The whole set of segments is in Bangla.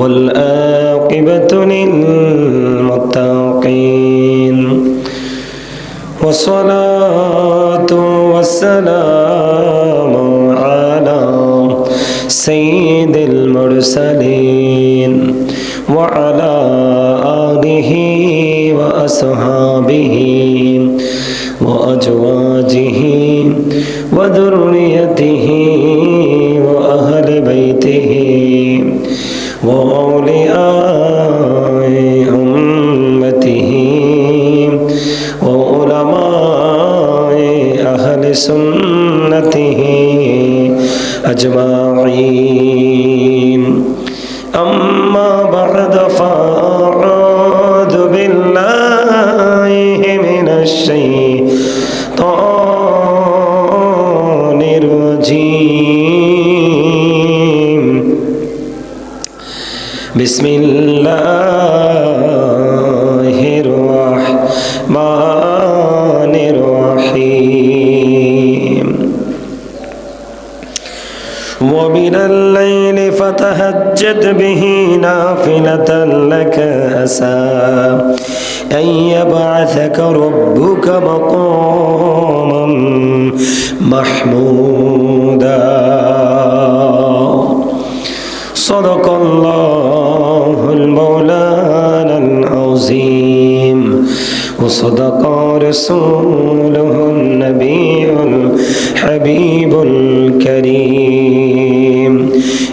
والآقبة للمتقين والصلاة والسلام على سيد المرسلين وعلى آله وأصحابه وأزواجه وذريته سنته أجمعين أما بعد فأعوذ بالله من الشيطان الرجيم بسم الله فتهجد به نافلة لك أسى. أن يبعثك ربك مقاما محمودا. صدق الله المولانا العظيم. وصدق رسوله النبي الحبيب الكريم.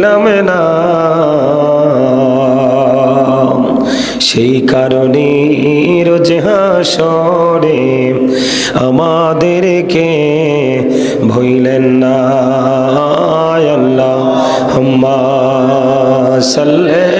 চিনলাম না। সেই কারণে রোজ হাসরে আমাদেরকে ভইলেন না। আল্লাহ হাম্মা সাল্লে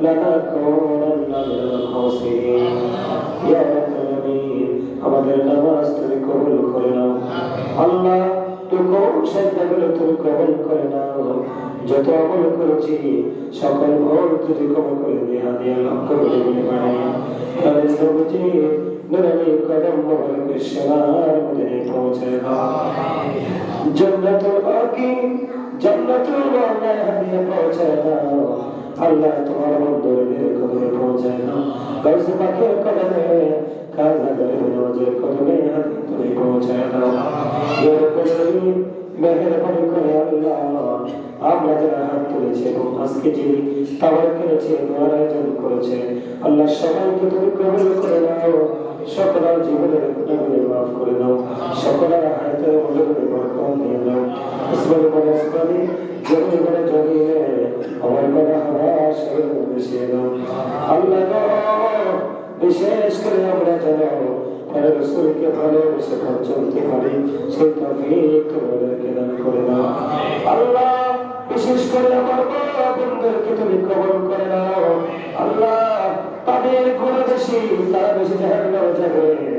لنكونن من الخاسرين يا رب العالمين আমাদের নামাজ তুমি কবুল করে নাও আল্লাহ তুমি সেজদাগুলো তুমি কবুল করে নাও যত আমল করেছি সকল ভুল তুমি কবুল করে দিয়ে হাদিয়া লক্ষ্য করে দিয়ে বানাই আমাদের নবজি নুরানি কদম মোবারকের সেবার মধ্যে পৌঁছে দাও জন্নতুল বাকি জন্নতুল বাকি হাদিয়া পৌঁছে দাও আল্লাহ তোমার বন্ধুদের কদমে পৌঁছে দাও গাউস পাখির কদমে খাজা গরিব নওয়াজের কদমে তুমি পৌঁছে দাও রাব্বুল আলামিন মেহেরবানি করে আল্লাহ, আমরা যারা হাত তুলেছে এবং আজকে যিনি তাবার করেছে দোয়ার আয়োজন করেছে, আল্লাহ সবাইকে তুমি কবুল করে নাও। সকলের করে আমার বলে হাওয়া মিশিয়ে দাও আল্লাহ, বিশেষ করে আমরা যেন পরের রসুলকে ভালোবেসে পথ চলতে পারি সেই তৌফিক তোমাদেরকে দান করে দাও আল্লাহ বিশেষ করে আমার মা বোনদেরকে তুমি কবল করে বেশি তারা বেশি যাবে।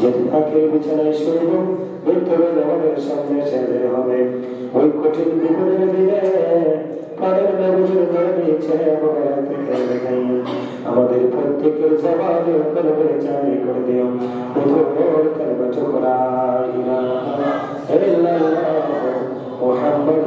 যেতে থাকলে বিছানায় শুনব মৃত্যুবেদ আমাদের সামনে সেদের হবে। ওই কঠিন বিপদের দিনে কাদের নবীর মরণ ইচ্ছে আমাদের প্রত্যেকের জবাবে কলবে জারি করে দিও। মুখর কলব চোখরা محمد